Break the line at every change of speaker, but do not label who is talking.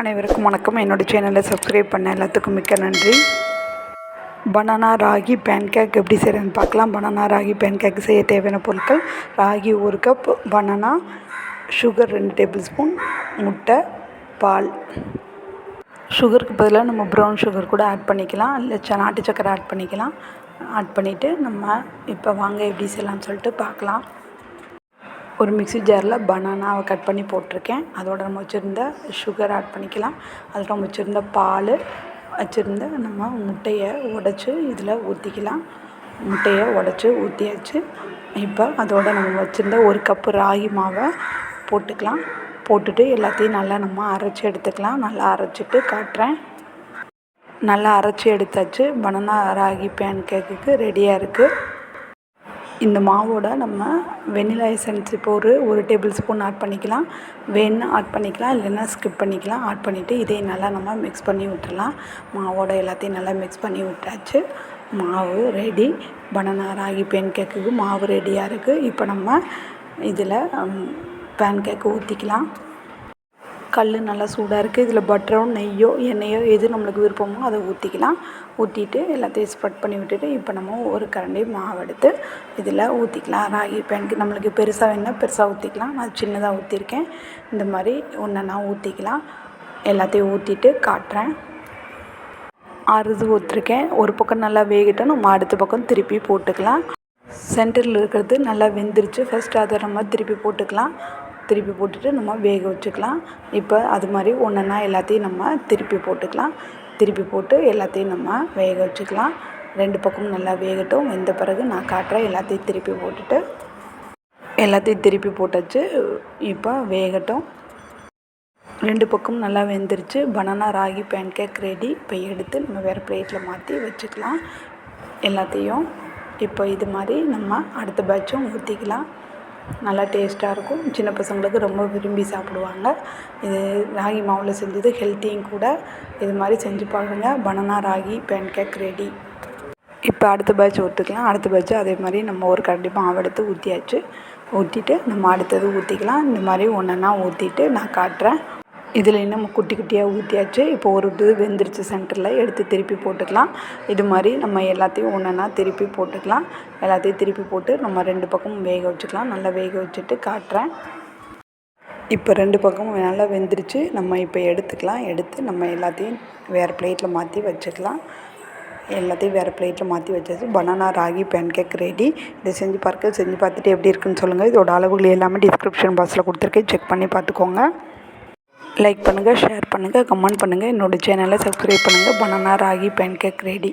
அனைவருக்கும் வணக்கம். என்னோடய சேனலை சப்ஸ்கிரைப் பண்ண எல்லாத்துக்கும் மிக்க நன்றி. பனானா ராகி பேன்கேக் எப்படி செய்கிறேன்னு பார்க்கலாம். பனானா ராகி பேன்கேக் செய்ய தேவையான பொருட்கள் ராகி ஒரு கப் பனானா சுகர் ரெண்டு டேபிள் ஸ்பூன் முட்டை பால். சுகருக்கு பதிலாக நம்ம ப்ரௌன் சுகர் கூட ஆட் பண்ணிக்கலாம். இல்லை ச நாட்டு சக்கரை ஆட் பண்ணிக்கலாம். ஆட் பண்ணிவிட்டு நம்ம இப்போ வாங்க எப்படி செய்யலாம்னு சொல்லிட்டு பார்க்கலாம். ஒரு மிக்ஸி ஜாரில் பனானாவை கட் பண்ணி போட்டிருக்கேன். அதோட நம்ம வச்சுருந்த சுகர் ஆட் பண்ணிக்கலாம். அதோட நம்ம வச்சுருந்த பால் வச்சுருந்த நம்ம முட்டையை உடச்சி இதில் ஊற்றிக்கலாம் முட்டையை உடச்சி ஊற்றியாச்சு இப்போ அதோட நம்ம வச்சுருந்த ஒரு கப்பு ராகி மாவை போட்டுக்கலாம். போட்டுட்டு எல்லாத்தையும் நல்லா நம்ம அரைச்சி எடுத்துக்கலாம். நல்லா அரைச்சிட்டு காட்டுறேன். நல்லா அரைச்சி எடுத்தாச்சு. பனானா ராகி பேன் கேக்குக்கு ரெடியாக இருக்குது இந்த மாவோட நம்ம வெண்ணிலா எசன்ஸ் இப்போ ஒரு ஒரு டேபிள் ஸ்பூன் ஆட் பண்ணிக்கலாம். வேணுன்னா ஆட் பண்ணிக்கலாம் இல்லைன்னா ஸ்கிப் பண்ணிக்கலாம். ஆட் பண்ணிவிட்டு இதையும் நல்லா நம்ம மிக்ஸ் பண்ணி விட்டுடலாம் மாவோட எல்லாத்தையும் நல்லா மிக்ஸ் பண்ணி விட்டாச்சு. மாவு ரெடி பனானா ராகி பேன் கேக்குக்கு மாவு ரெடியாக இருக்குது இப்போ நம்ம இதில் பேன் கேக்கு ஊற்றிக்கலாம் கல் நல்லா சூடாக இருக்குது இதில் பட்டரோ நெய்யோ எண்ணெயோ எது நம்மளுக்கு விருப்பமோ அதை ஊற்றிக்கலாம் ஊற்றிட்டு எல்லாத்தையும் ஸ்ப்ரெட் பண்ணி விட்டுட்டு இப்போ நம்ம ஒரு கரண்டி மாவு எடுத்து இதில் ஊற்றிக்கலாம் ராகி பேனுக்கு நம்மளுக்கு பெருசாக வேணுன்னா பெருசாக ஊற்றிக்கலாம் நான் சின்னதாக ஊற்றிருக்கேன் இந்த மாதிரி ஒன்றா ஊற்றிக்கலாம் எல்லாத்தையும் ஊற்றிட்டு காட்டுறேன். அறுது ஊற்றிருக்கேன் ஒரு பக்கம் நல்லா வேகட்டும். நம்ம அடுத்த பக்கம் திருப்பி போட்டுக்கலாம். சென்டரில் இருக்கிறது நல்லா வெந்துருச்சு. ஃபஸ்ட்டு அதை நம்ம திருப்பி போட்டுக்கலாம். திருப்பி போட்டுட்டு நம்ம வேக வச்சுக்கலாம். இப்போ அது மாதிரி ஒன்றுன்னா எல்லாத்தையும் நம்ம திருப்பி போட்டுக்கலாம். திருப்பி போட்டு எல்லாத்தையும் நம்ம வேக வச்சுக்கலாம். ரெண்டு பக்கமும் நல்லா வேகட்டும். வெந்த பிறகு நான் காட்டுறேன் எல்லாத்தையும் திருப்பி போட்டுட்டு எல்லாத்தையும் திருப்பி போட்டாச்சு. இப்போ வேகட்டும். ரெண்டு பக்கமும் நல்லா வெந்துருச்சு. பனானா ராகி பேன்கேக் ரெடி இப்போ எடுத்து நம்ம வேறு பிளேட்டில் மாற்றி வச்சுக்கலாம். எல்லாத்தையும் இப்போ இது மாதிரி நம்ம அடுத்த பேட்சும் ஊற்றிக்கலாம் நல்லா டேஸ்ட்டாக இருக்கும். சின்ன பசங்களுக்கு ரொம்ப விரும்பி சாப்பிடுவாங்க. இது ராகி மாவில் செஞ்சது ஹெல்த்தியும் கூட. இது மாதிரி செஞ்சு பாருங்கள் பனானா ராகி பேன்கேக் ரெடி. இப்போ அடுத்த பேட்ச் ஊற்றிக்கலாம் அடுத்த பேட்ச் அதே மாதிரி நம்ம ஒரு கண்டிப்பாக மாவெடுத்து ஊற்றியாச்சு ஊற்றிட்டு நம்ம அடுத்தது ஊற்றிக்கலாம் இந்த மாதிரி ஒன்றா ஊற்றிட்டு நான் காட்டுறேன். இதில் நம்ம குட்டி குட்டியாக ஊற்றியாச்சு இப்போ ஒரு இது வெந்துருச்சு சென்டரில் எடுத்து திருப்பி போட்டுக்கலாம். இது மாதிரி நம்ம எல்லாத்தையும் ஒன்றா திருப்பி போட்டுக்கலாம். எல்லாத்தையும் திருப்பி போட்டு நம்ம ரெண்டு பக்கமும் வேக வச்சுக்கலாம். நல்லா வேக வச்சுட்டு காட்டுறேன். இப்போ ரெண்டு பக்கமும் நல்லா வெந்துருச்சு. நம்ம இப்போ எடுத்துக்கலாம். எடுத்து நம்ம எல்லாத்தையும் வேறு பிளேட்டில் மாற்றி வச்சுக்கலாம். எல்லாத்தையும் வேறு பிளேட்டில் மாற்றி வச்சாச்சு. பனானா ராகி பேன்கேக் ரெடி இதை செஞ்சு பார்க்க செஞ்சு பார்த்துட்டு எப்படி இருக்குன்னு சொல்லுங்கள் இதோட அளவுகள் எல்லாமே டிஸ்கிரிப்ஷன் பாக்ஸில் கொடுத்துருக்கேன். செக் பண்ணி பார்த்துக்கோங்க. லைக் பண்ணுங்கள் ஷேர் பண்ணுங்கள் கமெண்ட் பண்ணுங்கள் என்னோடய சேனலை சப்ஸ்கிரைப் பண்ணுங்கள் banana ragi pancake ready